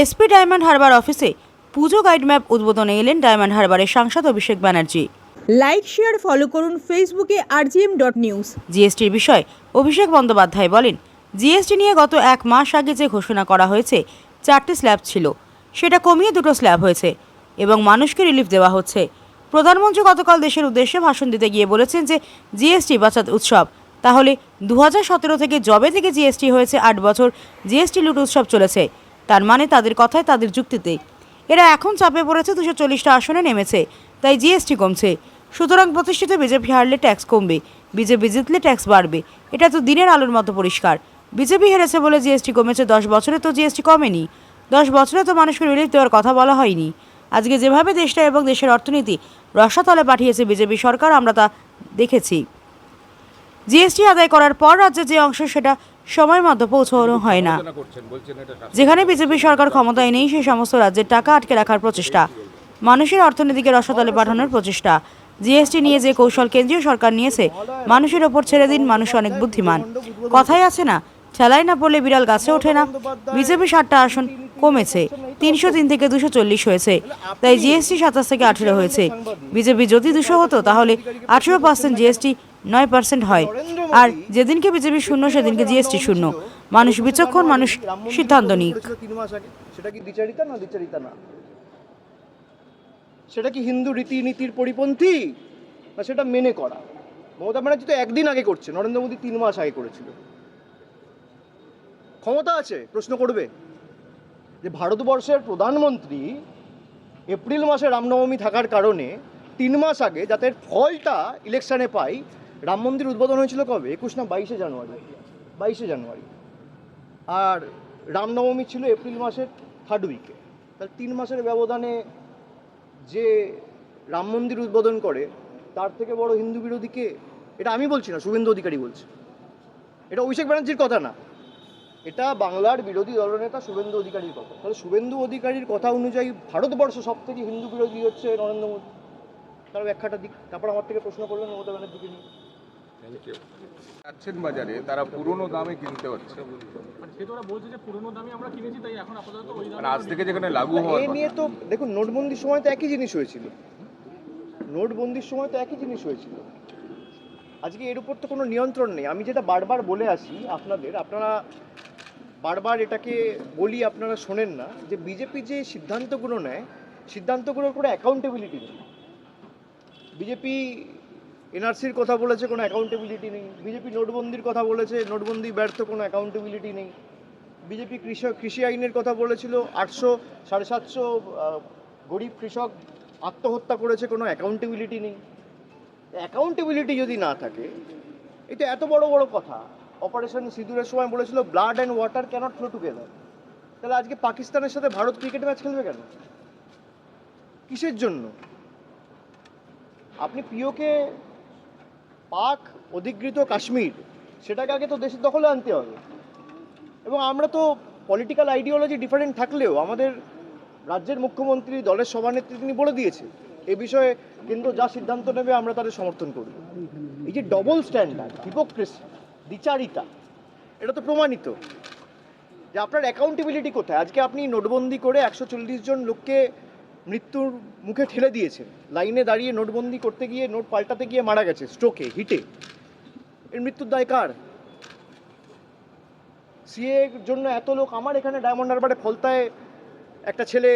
SP diamond Harbour অফিসে পুজো guide map উদ্বোধনে এলেন ডায়মন্ড হারবারের সাংসদ Abhishek Banerjee. Like share follow করুন ফেসবুকে আর আরজিএম ডট নিউজ। জিএসটির বিষয়ে অভিষেক বন্দ্যোপাধ্যায় বলেন জিএসটি নিয়ে গত এক মাস আগে যে ঘোষণা করা হয়েছে চারটি স্ল্যাব ছিল। সেটা কমিয়ে দুটো স্ল্যাব হয়েছে এবং মানুষকে রিলিফ দেওয়া হচ্ছে। প্রধানমন্ত্রী গতকাল দেশের উদ্দেশ্যে ভাষণ দিতে গিয়ে বলেছেন যে জিএসটি বাঁচাত উৎসব। তাহলে দু সতেরো থেকে জবে থেকে জিএসটি হয়েছে আট বছর জিএসটি লুট উৎসব চলেছে। তার মানে তাদের কথায় তাদের যুক্তিতে। এরা এখন চাপে পড়েছে দুশো চল্লিশটা আসনে নেমেছে, তাই জিএসটি কমছে। সুতরাং প্রতিষ্ঠিত বিজেপি হারলে ট্যাক্স কমবে, বিজেপি জিতলে ট্যাক্স বাড়বে। এটা তো দিনের আলোর মতো পরিষ্কার। বিজেপি হেরেছে বলে জিএসটি কমেছে দশ বছরে, তো জিএসটি কমেনি। দশ বছরে তো মানুষকে রিলিফ দেওয়ার কথা বলা হয়নি। আজকে যেভাবে দেশটা এবং দেশের অর্থনীতি রসাতলে পাঠিয়েছে বিজেপি সরকার, আমরা তা দেখেছি। জিএসটি আদায় করার পর রাজ্যে যে অংশ সেটা সময় মতো পৌঁছানো হয় না। যেখানে বিজেপি সরকার ক্ষমতায় নেই সেই সমস্ত রাজ্যের টাকা আটকে রাখার প্রচেষ্টা। মানুষের অর্থনীতিকে রসতলে পাঠানোর প্রচেষ্টা। জিএসটি নিয়ে যে কৌশল কেন্দ্রীয় সরকার নিয়েছে মানুষের ওপর ছেড়ে দিন মানুষ অনেক বুদ্ধিমান। কথাই আছে না ঠেলায় না পড়লে বিড়াল গাছে ওঠে না। বিজেপি ষাটটা আসন কমেছে। তিনশো তিন থেকে দুশো চল্লিশ হয়েছে। তাই জিএসটি সাতাশ থেকে আঠেরো হয়েছে। বিজেপি যদি দুশো হতো, তাহলে আঠেরো পার্সেন্ট জিএসটি নয় পার্সেন্ট হয়। আর যেদিনকে বিজেপি শূন্য, সেদিনকে জিএসটি শূন্য। মানুষ বিচক্ষণ, মানুষ সিদ্ধান্ত নিক। সেটা কি দ্বিচারিতা না দ্বিচারিতা না? সেটা কি হিন্দু রীতিনীতির পরিপন্থী? না, সেটা মেনে করা। মমতা ব্যানার্জি তো একদিন আগে করছে। নরেন্দ্র মোদী তিন মাস আগে করেছিল। ক্ষমতা আছে, প্রশ্ন করবে। যে ভারতবর্ষের প্রধানমন্ত্রী এপ্রিল মাসে রামনবমী থাকার কারণে তিন মাস আগে যাতে ফলটা ইলেকশানে পাই, রাম মন্দির উদ্বোধন হয়েছিল কবে? একুশ না বাইশে জানুয়ারি? বাইশে জানুয়ারি। আর রামনবমী ছিল এপ্রিল মাসের থার্ড উইকে তাহলে তিন মাসের ব্যবধানে যে রাম মন্দির উদ্বোধন করে, তার থেকে বড় হিন্দু বিরোধীকে এটা আমি বলছি না, শুভেন্দু অধিকারী বলছে। এটা অভিষেক ব্যানার্জির কথা না। এটা বাংলার বিরোধী দলনেতা শুভেন্দু অধিকারীর কথা। তাহলে শুভেন্দু অধিকারীর কথা অনুযায়ী ভারতবর্ষ সব থেকে হিন্দু বিরোধী হচ্ছে নরেন্দ্র মোদী। তার ব্যাখ্যাটা দিক। তারপর আমার থেকে প্রশ্ন করলেন মমতা ব্যানার্জিকে নিয়ে। যাচ্ছেন বাজারে তারা পুরনো দামে কিনতে হচ্ছে। মানে সে তো ওরা বলছে যে পুরোনো দামে আমরা কিনেছি তাই এখন আপাতত ওই দামে মানে আজ থেকে যেখানে লাগু হওয়ার এ নিয়ে তো দেখুন নোটবন্দির সময় তো একই জিনিস হয়েছিল। নোটবন্দির সময় তো একই জিনিস হয়েছিল। আজকে এর উপর তো কোনো নিয়ন্ত্রণ নেই। আমি যেটা বারবার বলে আসি আপনাদের আপনারা বারবার এটাকে বলি আপনারা শোনেন না, যে বিজেপি যে সিদ্ধান্তগুলো নেয়, সিদ্ধান্তগুলোর কোনো অ্যাকাউন্টেবিলিটি নেই। বিজেপি এনআরসির কথা বলেছে, কোনো অ্যাকাউন্টেবিলিটি নেই। বিজেপি নোটবন্দির কথা বলেছে, নোটবন্দি ব্যর্থ, কোনো অ্যাকাউন্টেবিলিটি নেই। বিজেপি কৃষক, কৃষি আইনের কথা বলেছিল, আটশো, সাড়ে সাতশো গরিব কৃষক আত্মহত্যা করেছে, কোনো অ্যাকাউন্টেবিলিটি নেই। অ্যাকাউন্টেবিলিটি যদি না থাকে, এটা এত বড় বড় কথা। অপারেশন সিঁদুরের সময় বলেছিল blood and water can't flow together তাহলে আজকে পাকিস্তানের সাথে ভারত ক্রিকেট ম্যাচ খেলবে কেন? কিসের জন্য? আপনি পিওকে পাক, অধিকৃত কাশ্মীর, সেটাকে আগে তো দেশের দখলে আনতে হবে। এবং আমরা তো পলিটিক্যাল আইডিওলজি ডিফারেন্ট থাকলেও আমাদের রাজ্যের মুখ্যমন্ত্রী, দলের সভানেত্রী তিনি বলে দিয়েছে, এ বিষয়ে কেন্দ্র যা সিদ্ধান্ত নেবে আমরা তাদের সমর্থন করব। এই যে ডবল স্ট্যান্ডার্ড হিপোক্রেসি দ্বিচারিতা এটা তো প্রমাণিত যে আপনার অ্যাকাউন্টেবিলিটি কোথায়। আজকে আপনি নোটবন্দি করে একশো চল্লিশ জন লোককে মৃত্যুর মুখে ঠেলে দিয়েছেন। লাইনে দাঁড়িয়ে নোটবন্দি করতে গিয়ে, নোট পাল্টাতে গিয়ে মারা গেছে স্ট্রোকে হিটে এর মৃত্যুর দায় কার? সিএ এর জন্য এত লোক আমার এখানে ডায়মন্ড হারবারে ফলতায় একটা ছেলে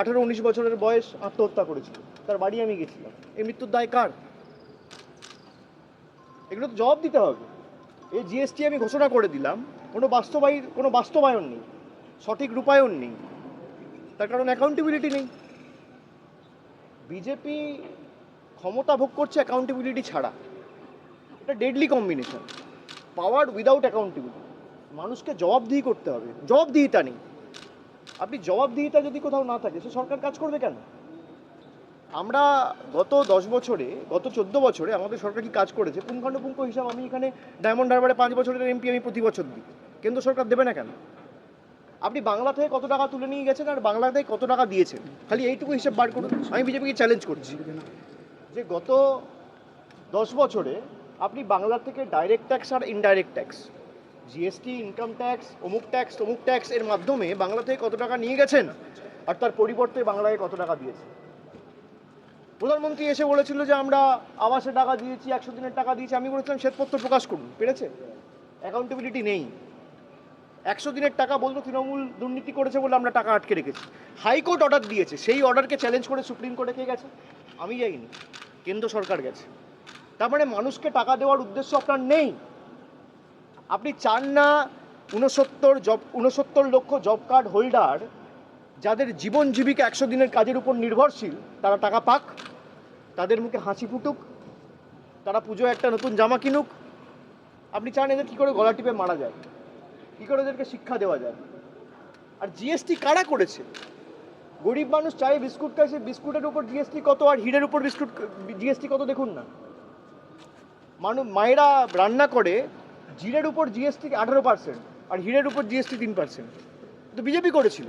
আঠেরো উনিশ বছরের বয়স আত্মহত্যা করেছিল। তার বাড়ি আমি গেছিলাম। এই মৃত্যুর দায় কার? এগুলো তো জবাব দিতে হবে। এই জিএসটি আমি ঘোষণা করে দিলাম, কোনো বাস্তবায়ী, কোনো বাস্তবায়ন নেই, সঠিক রূপায়ণ নেই, তার কারণ অ্যাকাউন্টেবিলিটি নেই। বিজেপি ক্ষমতা ভোগ করছে অ্যাকাউন্টেবিলিটি ছাড়া। এটা deadly combination power without accountability মানুষকে জবাবদিহি করতে হবে। জবাবদিহিতা নেই। আপনি জবাবদিহিতা যদি কোথাও না থাকে, সে সরকার কাজ করবে কেন? আমরা গত দশ বছরে, গত চোদ্দ বছরে আমাদের সরকার কি কাজ করেছে? পুঙ্খানুপুঙ্খ হিসাব আমি এখানে ডায়মন্ড হারবারে পাঁচ বছরের এমপি আমি প্রতি বছর দিই। কেন্দ্র সরকার দেবে না কেন? আপনি বাংলা থেকে কত টাকা তুলে নিয়ে গেছেন আর বাংলা থেকে কত টাকা দিয়েছেন? খালি এইটুকু হিসাব বার করুন, আমি বিজেপিকে চ্যালেঞ্জ করছি। যে গত দশ বছরে আপনি বাংলা থেকে ডাইরেক্ট ট্যাক্স আর indirect tax GST income tax অমুক ট্যাক্স অমুক ট্যাক্স এর মাধ্যমে বাংলা থেকে কত টাকা নিয়ে গেছেন? আর তার পরিবর্তে বাংলায় কত টাকা দিয়েছে প্রধানমন্ত্রী এসে বলেছিল যে আমরা আবাসে টাকা দিয়েছি, একশো দিনের টাকা দিয়েছি। আমি বলেছিলাম, শ্বেতপত্র প্রকাশ করুন। পেরেছে? অ্যাকাউন্টেবিলিটি নেই। একশো দিনের টাকা বলতো তৃণমূল দুর্নীতি করেছে বলে আমরা টাকা আটকে রেখেছি। হাইকোর্ট অর্ডার দিয়েছে। সেই অর্ডারকে চ্যালেঞ্জ করে সুপ্রিম কোর্টে কে গেছে? আমি যাইনি। কেন্দ্র সরকার গেছে। তার মানে মানুষকে টাকা দেওয়ার উদ্দেশ্য আপনার নেই। আপনি চান না ঊনসত্তর জব ঊনসত্তর লক্ষ জব কার্ড হোল্ডার যাদের জীবন জীবিকা একশো দিনের কাজের উপর নির্ভরশীল, তারা টাকা পাক। তাদের মুখে হাসি ফুটুক, তারা পুজো একটা নতুন জামা কিনুক। আপনি চান এদের কী করে গলা টিপে মারা যায়? কী করে এদেরকে শিক্ষা দেওয়া যায়? আর জিএসটি কারা করেছে? গরিব মানুষ চায় বিস্কুট খায়, সে বিস্কুটের উপর জিএসটি কত আর হিরের উপর বিস্কুট জিএসটি কত দেখুন না। মানুষ মায়েরা রান্না করে, জিরের উপর জিএসটি আঠারো পার্সেন্ট আর হিরের উপর জিএসটি তিন পার্সেন্ট তো বিজেপি করেছিল।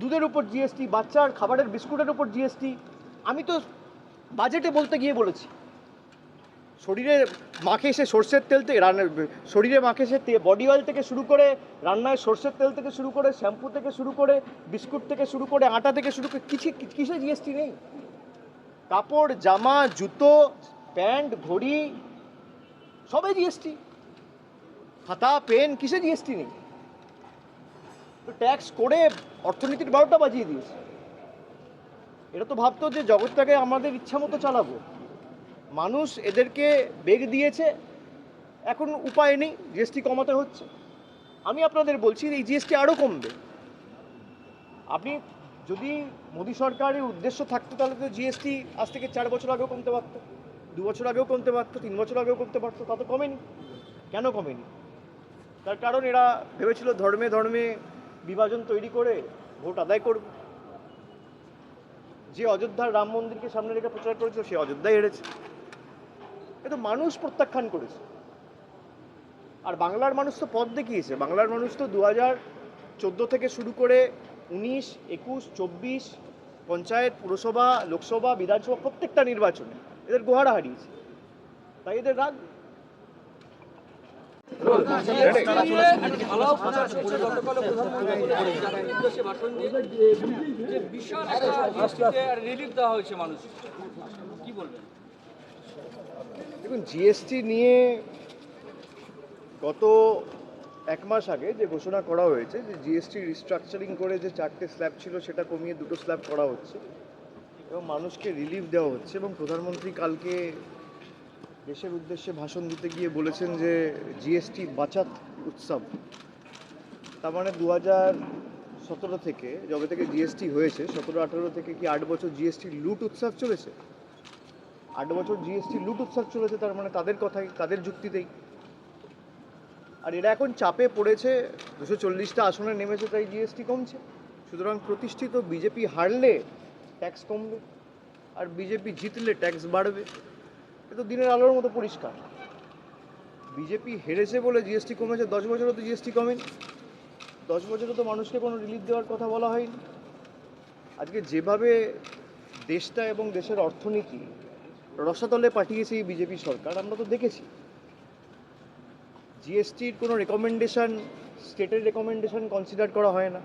দুধের উপর জিএসটি বাচ্চার খাবারের বিস্কুটের উপর জিএসটি আমি তো বাজেটে বলতে গিয়ে বলেছি। শরীরে মাখে সে সর্ষের তেল থেকে রান্নার শরীরে মাখে সে বডি অয়েল থেকে শুরু করে রান্নায় সর্ষের তেল থেকে শুরু করে শ্যাম্পু থেকে শুরু করে বিস্কুট থেকে শুরু করে আটা থেকে শুরু করে কিছু কিসে জিএসটি নেই। কাপড়, জামা, জুতো, প্যান্ট, ঘড়ি সবে জিএসটি খাতা, পেন কিসে জিএসটি নেই। তো ট্যাক্স করে অর্থনীতির বারোটা বাজিয়ে দিয়েছে। এটা তো ভাবতো যে জগৎটাকে আমাদের ইচ্ছা মতো চালাবো। মানুষ এদেরকে বেগ দিয়েছে, এখন উপায় নেই, জিএসটি কমাতে হচ্ছে। আমি আপনাদের বলছি, এই জিএসটি আরও কমবে। আপনি যদি মোদী সরকারের উদ্দেশ্য থাকতো, তাহলে তো জিএসটি আজ থেকে চার বছর আগেও কমতে পারতো, দু বছর আগেও কমতে পারতো, তিন বছর আগেও কমতে পারতো, তা তো কমেনি। কেন কমেনি? তার কারণ এরা ভেবেছিল ধর্মে ধর্মে বিভাজন তৈরি করে ভোট আদায় করবে। যে অযোধ্যার রাম মন্দিরকে সামনে রেখে প্রচার করেছিল, সে অযোধ্যায় হেরেছে। তো মানুষ প্রত্যাখ্যান করেছে। আর বাংলার মানুষ তো পথ দেখিয়েছে। বাংলার মানুষ তো দু হাজার চোদ্দ থেকে শুরু করে উনিশ, একুশ, চব্বিশ, পঞ্চায়েত, পুরসভা, লোকসভা, বিধানসভা, প্রত্যেকটা নির্বাচনে এদের গোহারা হারিয়েছে। তাই এদের রাগ রিলিফ দেওয়া হয়েছে মানুষ কি বলবেন দেখুন জিএসটি নিয়ে গত এক মাস আগে যে ঘোষণা করা হয়েছে যে জিএসটি রিস্ট্রাকচারিং করে যে চারটে স্ল্যাব ছিল সেটা কমিয়ে দুটো স্ল্যাব করা হচ্ছে এবং মানুষকে রিলিফ দেওয়া হচ্ছে এবং প্রধানমন্ত্রী কালকে দেশের উদ্দেশ্যে ভাষণ দিতে গিয়ে বলেছেন যে জিএসটি বাচাত উৎসব। তার মানে দু হাজার সতেরো থেকে যবে থেকে জিএসটি হয়েছে, সতেরো আঠেরো থেকে কি আট বছর জিএসটি লুট উৎসব চলেছে? আট বছর জিএসটি লুট উৎসব চলেছে, তার মানে তাদের কথাই, তাদের যুক্তিতেই। আর এরা এখন চাপে পড়েছে, দুশো চল্লিশটা আসনে নেমেছে, তাই জিএসটি কমছে। সুতরাং প্রতিষ্ঠিত বিজেপি হারলে ট্যাক্স কমবে, আর বিজেপি জিতলে ট্যাক্স বাড়বে। এ তো দিনের আলোর মতো পরিষ্কার। বিজেপি হেরেছে বলে জিএসটি কমেছে, দশ বছরও তো জিএসটি কমেনি। দশ বছরে তো মানুষকে কোনো রিলিফ দেওয়ার কথা বলা হয়নি। আজকে যেভাবে দেশটা এবং দেশের অর্থনীতি রসাতলে পাঠিয়েছে এই বিজেপি সরকার, আমরা তো দেখেছি। জিএসটির কোনো রেকমেন্ডেশন স্টেটের রেকমেন্ডেশন কনসিডার করা হয় না।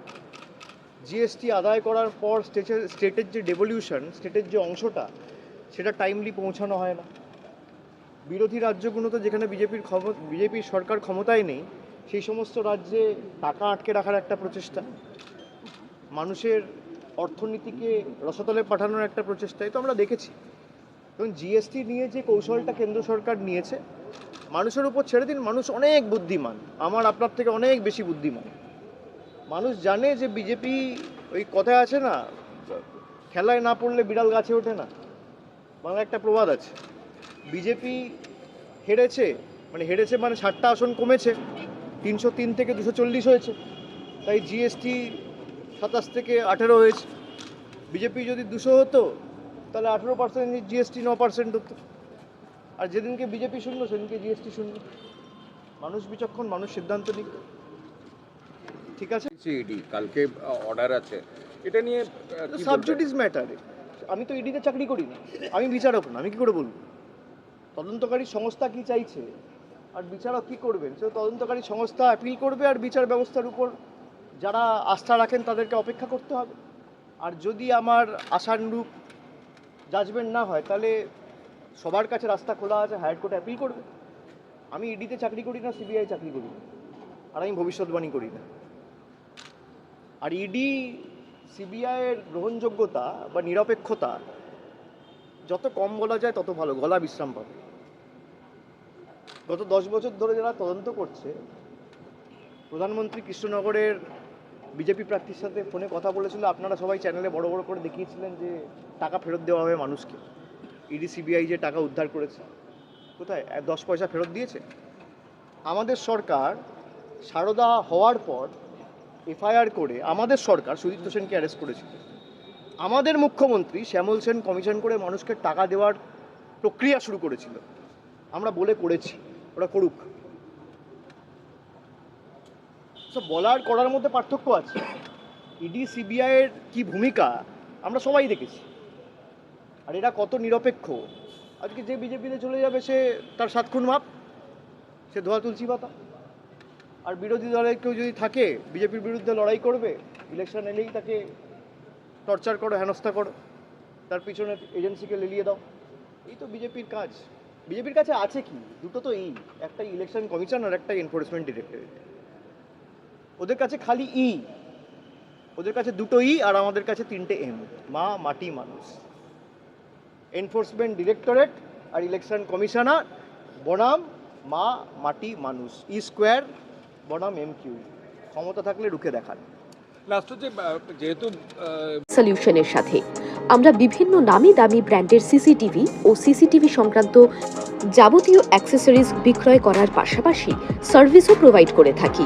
জিএসটি আদায় করার পর স্টেটের স্টেটের যে ডেভলিউশন স্টেটের যে অংশটা, সেটা টাইমলি পৌঁছানো হয় না। বিরোধী রাজ্যগুলোতে যেখানে বিজেপির ক্ষম বিজেপির সরকার ক্ষমতায় নেই, সেই সমস্ত রাজ্যে টাকা আটকে রাখার একটা প্রচেষ্টা। মানুষের অর্থনীতিকে রসতলে পাঠানোর একটা প্রচেষ্টাই তো আমরা দেখেছি। এবং জিএসটি নিয়ে যে কৌশলটা কেন্দ্র সরকার নিয়েছে, মানুষের উপর ছেড়ে দিন, মানুষ অনেক বুদ্ধিমান। আমার আপনার থেকে অনেক বেশি বুদ্ধিমান। মানুষ জানে যে বিজেপি ওই কথায় আছে না, খেলায় না পড়লে বিড়াল গাছে ওঠে না। বাংলা একটা প্রবাদ আছে। বিজেপি হেরেছে মানে হেরেছে মানে ষাটটা আসন কমেছে তিনশো তিন থেকে দুশো চল্লিশ হয়েছে তাই জিএসটি সাতাশ থেকে আঠেরো হয়েছে। বিজেপি যদি দুশো হতো তাহলে আঠেরো পার্সেন্ট জিএসটি ন পার্সেন্ট হতো। আর যেদিনকে বিজেপি শূন্য সেদিনকে জিএসটি শূন্য। মানুষ বিচক্ষণ মানুষ সিদ্ধান্ত নিক। ঠিক আছে? ইডি কালকে অর্ডার আছে। এটা নিয়ে? সাবজুডিস ম্যাটার আমি তো ইডিতে চাকরি করি না আমি বিচারক না আমি কি করে বলব? তদন্তকারী সংস্থা কি চাইছে? আর বিচারক কী করবেন? সে তদন্তকারী সংস্থা অ্যাপিল করবে আর বিচার ব্যবস্থার উপর যারা আস্থা রাখেন তাদেরকে অপেক্ষা করতে হবে। আর যদি আমার আশানুরূপ জাজমেন্ট না হয়, তাহলে সবার কাছে রাস্তা খোলা আছে হায়ার কোর্টে অ্যাপিল করবে। আমি ইডিতে চাকরি করি না সিবিআই চাকরি করি না। আর আমি ভবিষ্যৎবাণী করি না। আর ইডি সিবিআইয়ের গ্রহণযোগ্যতা বা নিরপেক্ষতা যত কম বলা যায়, তত ভালো। গলা বিশ্রাম পাবে। গত দশ বছর ধরে যারা তদন্ত করছে, প্রধানমন্ত্রী কৃষ্ণনগরের বিজেপি প্রার্থীর সাথে ফোনে কথা বলেছিল। আপনারা সবাই চ্যানেলে বড় বড় করে দেখিয়েছিলেন যে টাকা ফেরত দেওয়া হবে মানুষকে। ইডি, সিবিআই যে টাকা উদ্ধার করেছে। কোথায়? দশ পয়সা ফেরত দিয়েছে? আমাদের সরকার সারদা হওয়ার পর এফআইআর করে আমাদের সরকার সুদীপ্ত সেনকে অ্যারেস্ট করেছিল। আমাদের মুখ্যমন্ত্রী শ্যামল সেন কমিশন করে মানুষকে টাকা দেওয়ার প্রক্রিয়া শুরু করেছিল। আমরা বলে করেছি, ওরা করুক। বলার, করার মধ্যে পার্থক্য আছে। ইডি সিবিআইয়ের কি ভূমিকা, আমরা সবাই দেখেছি। আর এরা কত নিরপেক্ষ। আজকে যে বিজেপিতে চলে যাবে সে তার সাত খুন মাপ সে ধোয়া তুলসী পাতা। আর বিরোধী দলের কেউ যদি থাকে, বিজেপির বিরুদ্ধে লড়াই করবে ইলেকশন এলেই তাকে টর্চার করো, হেনস্থা করো। তার পিছনে এজেন্সিকে লেলিয়ে দাও। এই তো বিজেপির কাজ। বিজেপির কাছে আছে কি? দুটো তো এই একটা ইলেকশন কমিশন আর একটা এনফোর্সমেন্ট ডিরেক্টরেট ওদের কাছে খালি ই। ওদের কাছে দুটো ই আর আমাদের কাছে তিনটে এম। মা, মাটি, মানুষ। এনফোর্সমেন্ট ডিরেক্টরেট আর ইলেকশন কমিশনার বনাম, মা, মাটি, মানুষ। ই স্কোয়ার বনাম এম কিউ ক্ষমতা থাকলে রুখে দেখান। সলিউশনের সাথে। আমরা বিভিন্ন নামি দামি ব্র্যান্ডের সিসিটিভি ও সিসিটিভি সংক্রান্ত যাবতীয় অ্যাক্সেসরিজ বিক্রয় করার পাশাপাশি সার্ভিসও প্রোভাইড করে থাকি।